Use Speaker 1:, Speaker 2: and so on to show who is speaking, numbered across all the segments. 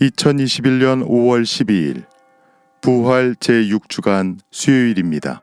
Speaker 1: 2021년 5월 12일 부활 제6주간 수요일입니다.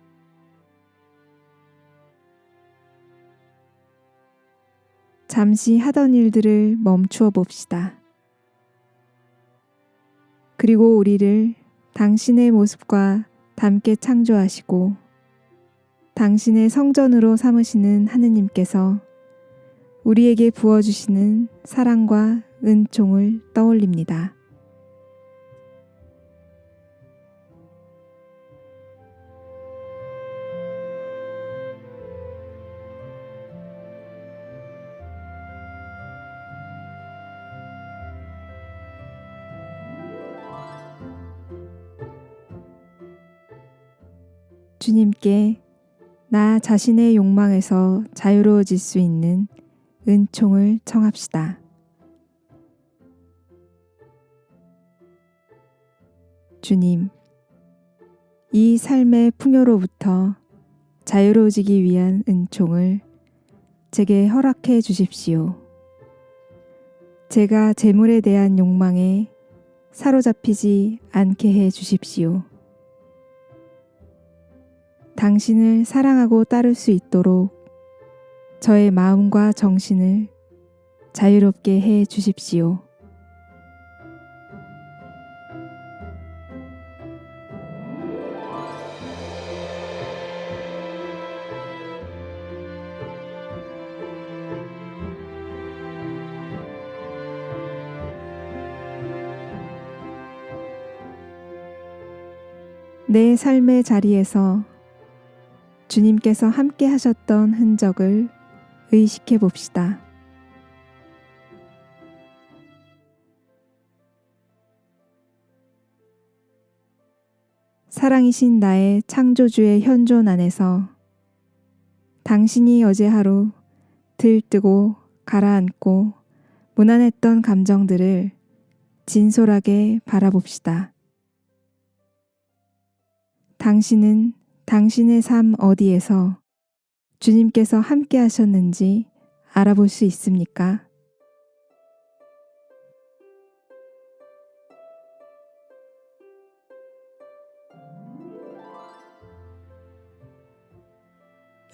Speaker 2: 잠시 하던 일들을 멈추어 봅시다. 그리고 우리를 당신의 모습과 닮게 창조하시고 당신의 성전으로 삼으시는 하느님께서 우리에게 부어주시는 사랑과 은총을 떠올립니다. 주님께 나 자신의 욕망에서 자유로워질 수 있는 은총을 청합시다. 주님, 이 삶의 풍요로부터 자유로워지기 위한 은총을 제게 허락해 주십시오. 제가 재물에 대한 욕망에 사로잡히지 않게 해 주십시오. 당신을 사랑하고 따를 수 있도록 저의 마음과 정신을 자유롭게 해 주십시오. 내 삶의 자리에서 주님께서 함께 하셨던 흔적을 의식해 봅시다. 사랑이신 나의 창조주의 현존 안에서 당신이 어제 하루 들뜨고 가라앉고 무난했던 감정들을 진솔하게 바라봅시다. 당신은 당신의 삶 어디에서 주님께서 함께 하셨는지 알아볼 수 있습니까?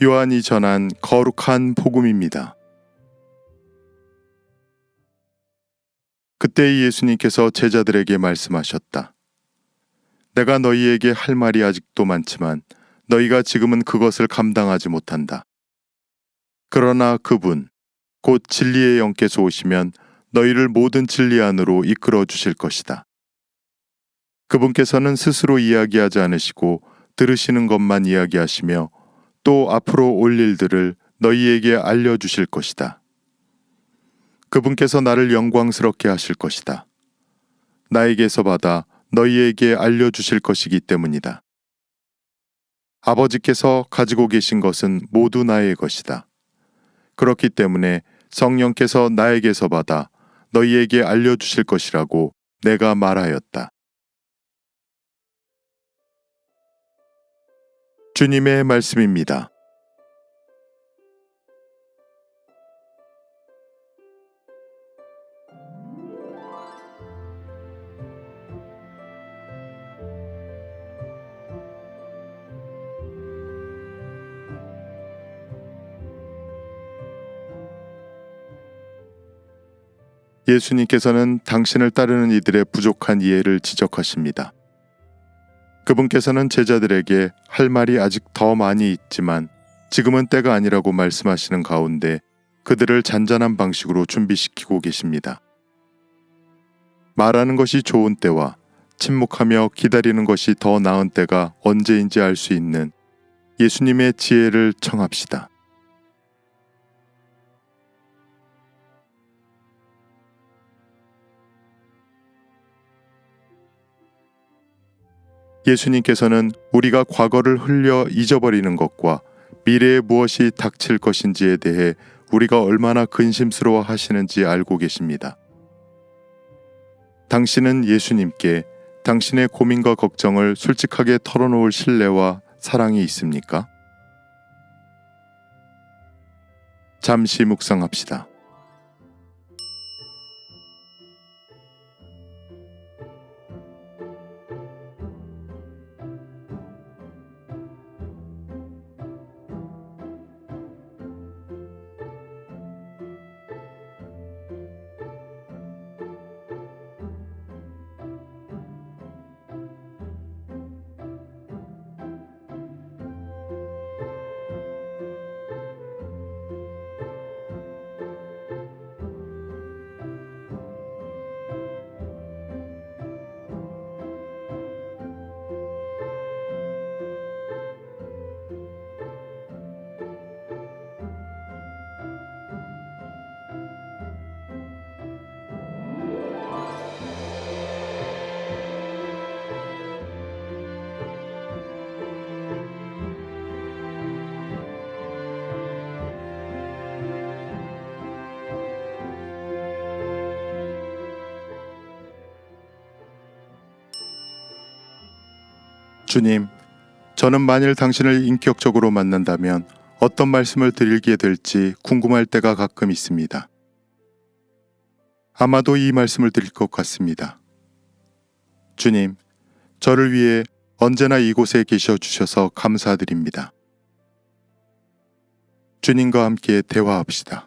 Speaker 1: 요한이 전한 거룩한 복음입니다. 그때 예수님께서 제자들에게 말씀하셨다. 내가 너희에게 할 말이 아직도 많지만 너희가 지금은 그것을 감당하지 못한다. 그러나 그분, 곧 진리의 영께서 오시면 너희를 모든 진리 안으로 이끌어 주실 것이다. 그분께서는 스스로 이야기하지 않으시고 들으시는 것만 이야기하시며 또 앞으로 올 일들을 너희에게 알려주실 것이다. 그분께서 나를 영광스럽게 하실 것이다. 나에게서 받아 너희에게 알려주실 것이기 때문이다. 아버지께서 가지고 계신 것은 모두 나의 것이다. 그렇기 때문에 성령께서 나에게서 받아 너희에게 알려주실 것이라고 내가 말하였다. 주님의 말씀입니다. 예수님께서는 당신을 따르는 이들의 부족한 이해를 지적하십니다. 그분께서는 제자들에게 할 말이 아직 더 많이 있지만 지금은 때가 아니라고 말씀하시는 가운데 그들을 잔잔한 방식으로 준비시키고 계십니다. 말하는 것이 좋은 때와 침묵하며 기다리는 것이 더 나은 때가 언제인지 알 수 있는 예수님의 지혜를 청합시다. 예수님께서는 우리가 과거를 흘려 잊어버리는 것과 미래에 무엇이 닥칠 것인지에 대해 우리가 얼마나 근심스러워 하시는지 알고 계십니다. 당신은 예수님께 당신의 고민과 걱정을 솔직하게 털어놓을 신뢰와 사랑이 있습니까? 잠시 묵상합시다. 주님, 저는 만일 당신을 인격적으로 만난다면 어떤 말씀을 드리게 될지 궁금할 때가 가끔 있습니다. 아마도 이 말씀을 드릴 것 같습니다. 주님, 저를 위해 언제나 이곳에 계셔 주셔서 감사드립니다. 주님과 함께 대화합시다.